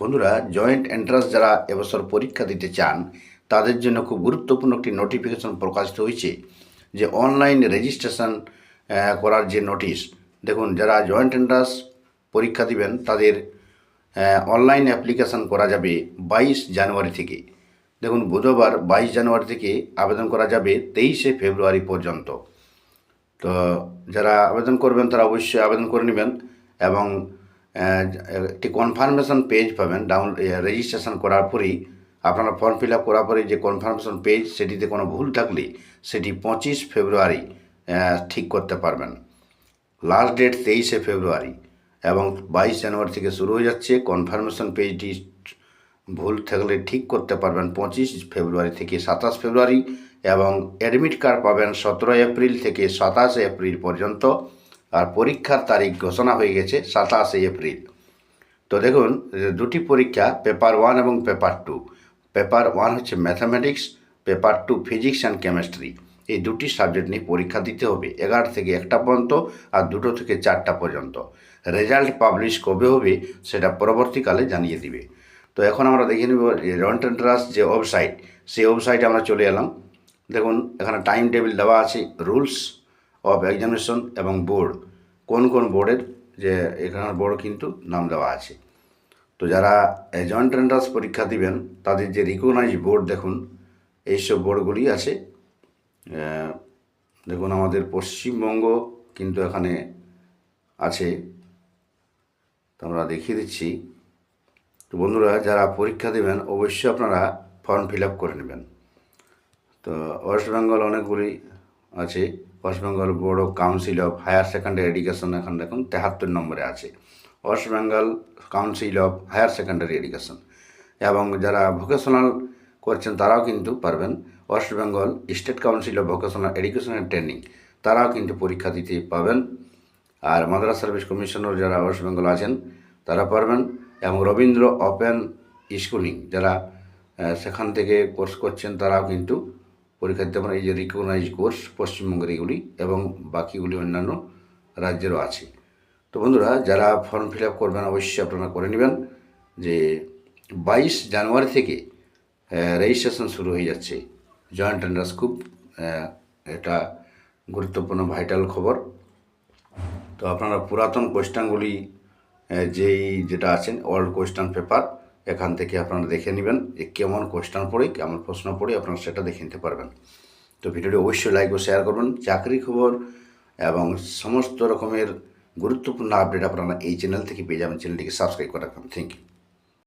বন্ধুরা joint entrance যারা এবছর পরীক্ষা দিতে চান, তাদের জন্য খুব গুরুত্বপূর্ণ একটি নোটিফিকেশন প্রকাশিত হয়েছে যে অনলাইন রেজিস্ট্রেশন করার যে নোটিশ দেখুন, যারা জয়েন্ট এন্ট্রান্স পরীক্ষা দিবেন, তাদের অনলাইন অ্যাপ্লিকেশন করা যাবে বাইশ জানুয়ারি থেকে। দেখুন, বুধবার বাইশ জানুয়ারি থেকে আবেদন করা যাবে তেইশে ফেব্রুয়ারি পর্যন্ত। তো, যারা আবেদন করবেন, তারা অবশ্যই আবেদন করে নেবেন এবং একটি কনফার্মেশন পেজ পাবেন ডাউন রেজিস্ট্রেশন করার পরেই, আপনারা ফর্ম ফিল আপ করার পরে যে কনফার্মেশন পেজ সেটিতে কোনো ভুল থাকলে সেটি পঁচিশ ফেব্রুয়ারি ঠিক করতে পারবেন। লাস্ট ডেট তেইশে ফেব্রুয়ারি এবং বাইশ জানুয়ারি থেকে শুরু হয়ে যাচ্ছে কনফার্মেশন পেজটি ভুল থাকলে ঠিক করতে পারবেন পঁচিশ ফেব্রুয়ারি থেকে সাতাশ ফেব্রুয়ারি এবং অ্যাডমিট কার্ড পাবেন সতেরো এপ্রিল থেকে সাতাশে এপ্রিল পর্যন্ত। আর পরীক্ষার তারিখ ঘোষণা হয়ে গেছে সাতাশে এপ্রিল। তো দেখুন দুটি পরীক্ষা, পেপার ওয়ান এবং পেপার টু। পেপার ওয়ান হচ্ছে mathematics, paper two physics and chemistry. এই দুটি সাবজেক্ট নিয়ে পরীক্ষা দিতে হবে, এগারো থেকে একটা পর্যন্ত আর দুটো থেকে চারটা পর্যন্ত। রেজাল্ট পাবলিশ কবে হবে সেটা পরবর্তীকালে জানিয়ে দিবে। তো এখন আমরা দেখে নেব জয়েন্ট এন্ট্রান্স যে ওয়েবসাইট, সেই ওয়েবসাইটে আমরা চলে এলাম। দেখুন, এখানে টাইম টেবিল দেওয়া আছে, রুলস অফ এক্সামিনেশন এবং বোর্ড। কোন কোন বোর্ডের যে এখানে বোর্ড কিন্তু নাম দেওয়া আছে। তো যারা জয়েন্ট এন্ট্রান্স পরীক্ষা দিবেন, তাদের যে রিকগনাইজ বোর্ড দেখুন, এইসব বোর্ডগুলি আছে। দেখুন আমাদের পশ্চিমবঙ্গ কিন্তু এখানে আছে। আমরা দেখিয়ে দিচ্ছি। তো বন্ধুরা, যারা পরীক্ষা দেবেন, অবশ্যই আপনারা ফর্ম ফিল আপ করে নেবেন। তো ওয়েস্ট বেঙ্গল অনেকগুলি আছে West Bengal board of council of higher secondary education এখন দেখুন, তেহাত্তর নম্বরে আছে। West Bengal council of higher secondary education এবং যারা ভোকেশনাল করছেন, তারাও কিন্তু পারবেন West Bengal state council of vocational education and training তারাও কিন্তু পরীক্ষা দিতে পাবেন। আর মাদ্রাস সার্ভিস কমিশনার যারা ওয়েস্ট বেঙ্গল আছেন, তারা পারবেন। এবং রবীন্দ্র ওপেন স্কুলিং, যারা সেখান থেকে কোর্স করছেন, তারাও কিন্তু পরীক্ষা দিতে পারেন। এই যে রিকগনাইজ কোর্স পশ্চিমবঙ্গের এগুলি এবং বাকিগুলি অন্যান্য রাজ্যেরও আছে। তো বন্ধুরা, যারা ফর্ম ফিল আপ করবেন, অবশ্যই আপনারা করে নেবেন যে বাইশ জানুয়ারি থেকে রেজিস্ট্রেশন শুরু হয়ে যাচ্ছে। জয়েন্ট এন্ট্রান্স খুব এটা গুরুত্বপূর্ণ ভাইটাল খবর। তো আপনারা পুরাতন কোয়েশ্চানগুলি যেই যেটা আছেন ওল্ড কোয়েশ্চান পেপার এখান থেকে আপনারা দেখে নেবেন যে কেমন কোয়েশ্চান পড়ে, কেমন প্রশ্ন পড়ে, আপনারা সেটা দেখে নিতে পারবেন। তো ভিডিওটি অবশ্যই লাইক ও শেয়ার করবেন। চাকরি খবর এবং সমস্ত রকমের গুরুত্বপূর্ণ আপডেট আপনারা এই চ্যানেল থেকে পেয়ে যাবেন। চ্যানেলটিকে সাবস্ক্রাইব করে রাখবেন। Thank you